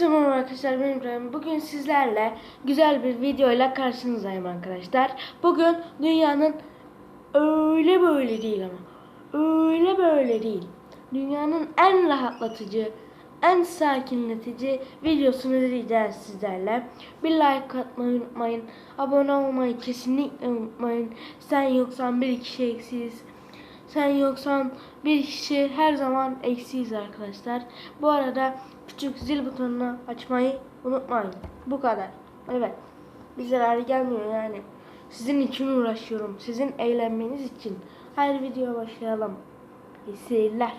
Merhaba arkadaşlar ben İbrahim. Bugün sizlerle güzel bir videoyla karşınızdayım arkadaşlar. Bugün dünyanın öyle böyle değil ama öyle böyle değil. Dünyanın en rahatlatıcı, en sakinletici videosunu izleyeceğiz sizlerle. Bir like atmayı unutmayın. Abone olmayı kesinlikle unutmayın. Sen yoksan bir kişi eksiyiz. Sen yoksan bir kişi her zaman eksiyiz arkadaşlar. Bu arada küçük zil butonunu açmayı unutmayın. Bu kadar. Evet. Bir zararı gelmiyor yani. Sizin için uğraşıyorum. Sizin eğlenmeniz için. Haydi videoya başlayalım. İyi seyirler.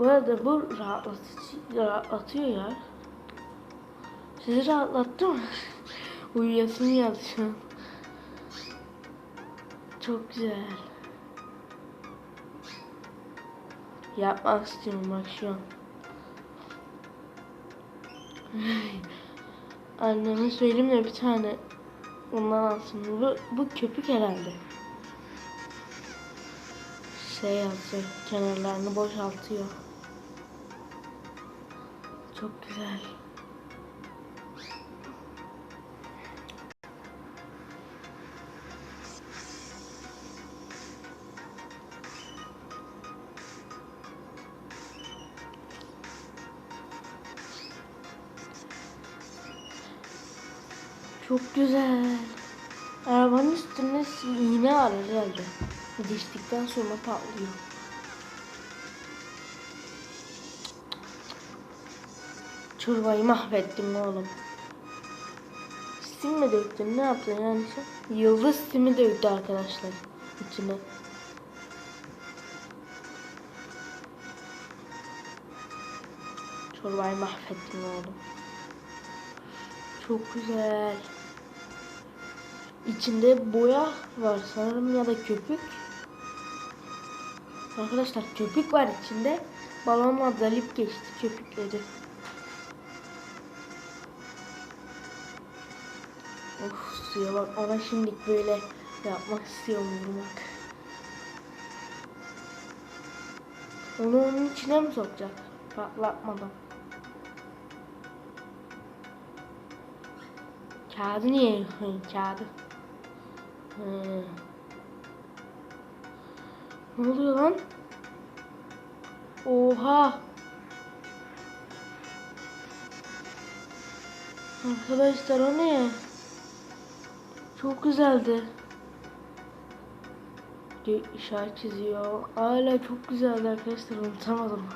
Bu arada bu rahatlatıcı, rahatlatıyor ya. Sizi rahatlattı mı? Uyuyasın geldi şu an. Çok güzel. Yapmak istiyorum bak şu an. Anneme söyleyeyim de bir tane ondan alsın. Bu, bu köpük herhalde. Şey yazıyor. Kenarlarını boşaltıyor. Çok güzel. Çok güzel. Arabanın üstünde iğne var herhalde. Geçtikten sonra patlıyor. Çorbayı mahvettim oğlum. Sim mi döktün? Ne yaptın yani? Yıldız simi döktü arkadaşlar içine. Çorbayı mahvettim oğlum. Çok güzel. İçinde boya var sanırım ya da köpük. Arkadaşlar köpük var içinde. Balonla dalip geçti köpükleri. Of suya bak ona şimdilik böyle yapmak istiyorum vurmak. Onu onun içine mi sokacak? Patlatmadan. Kağıdı niye kağıdı? Hı. Ne oluyor lan? Oha! Arkadaşlar o ne? Çok güzeldi. Gök işaret çiziyor. Hala çok güzeldi arkadaşlar unutamadım.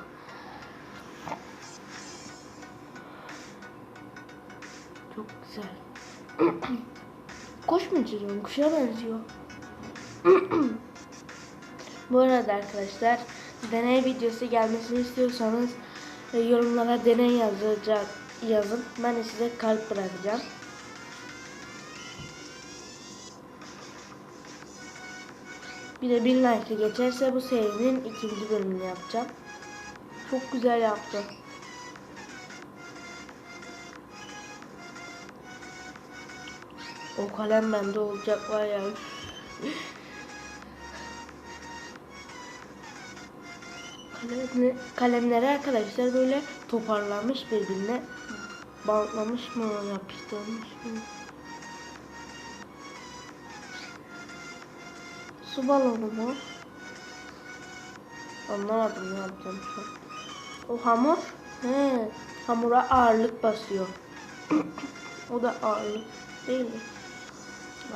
Çok güzel. Kuş mu çiziyorum? Kuşa benziyor. Bu arada arkadaşlar deney videosu gelmesini istiyorsanız e, yorumlara deney yazacak yazın. Ben de size kalp bırakacağım. Bir de bin like geçerse bu serinin ikinci bölümünü yapacağım. Çok güzel yaptı. O kalem bende olacak var ya. Kalemle, kalemleri arkadaşlar böyle toparlanmış birbirine bantlamış mı yapıştırmış mı? Su balonu mu? Anlamadım ne yapacağım şu an. O hamur? He, hamura ağırlık basıyor. o da ağırlık değil mi?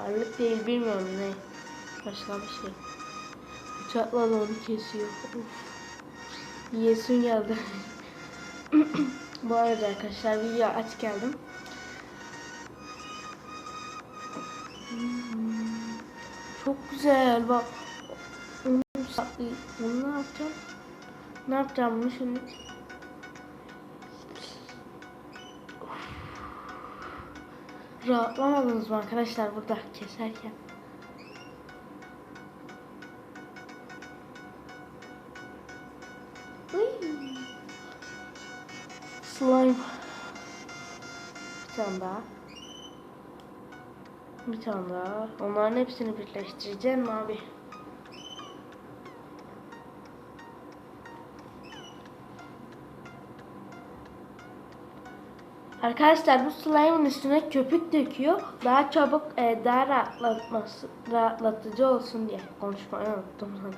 Ağırlık değil bilmiyorum ne. Başka bir şey. Bıçakla da onu kesiyor. Uf. Yiyesim geldi. Bu arada arkadaşlar video aç geldim. Çok güzel bak. Onu, ne yapacağım? Ne yapacağım bunu şimdi? Rahatlamadınız mı arkadaşlar burada keserken? Slime. Bir tane daha. Bir tane daha. Onların hepsini birleştireceğim abi. Arkadaşlar bu slime'ın üstüne köpük döküyor. Daha çabuk e, daha rahatlatması, rahatlatıcı olsun diye. Konuşmayı unuttum lan.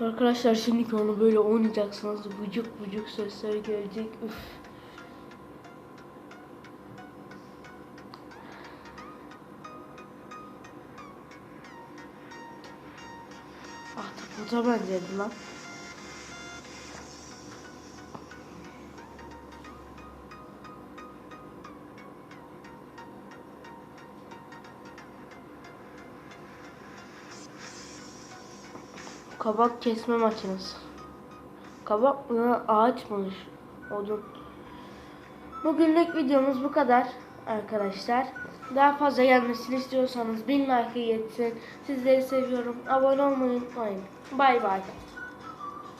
Arkadaşlar şimdi onu böyle oynayacaksınız. Bucuk bucuk sesler gelecek. Üf. Ahtapota benzedi lan. Kabak kesme makinesi. Kabak mı ağaç mı? Odun. Bugünlük videomuz bu kadar arkadaşlar. Daha fazla gelmesini istiyorsanız bin like yetsin. Sizleri seviyorum. Abone olmayı unutmayın. Bay bay.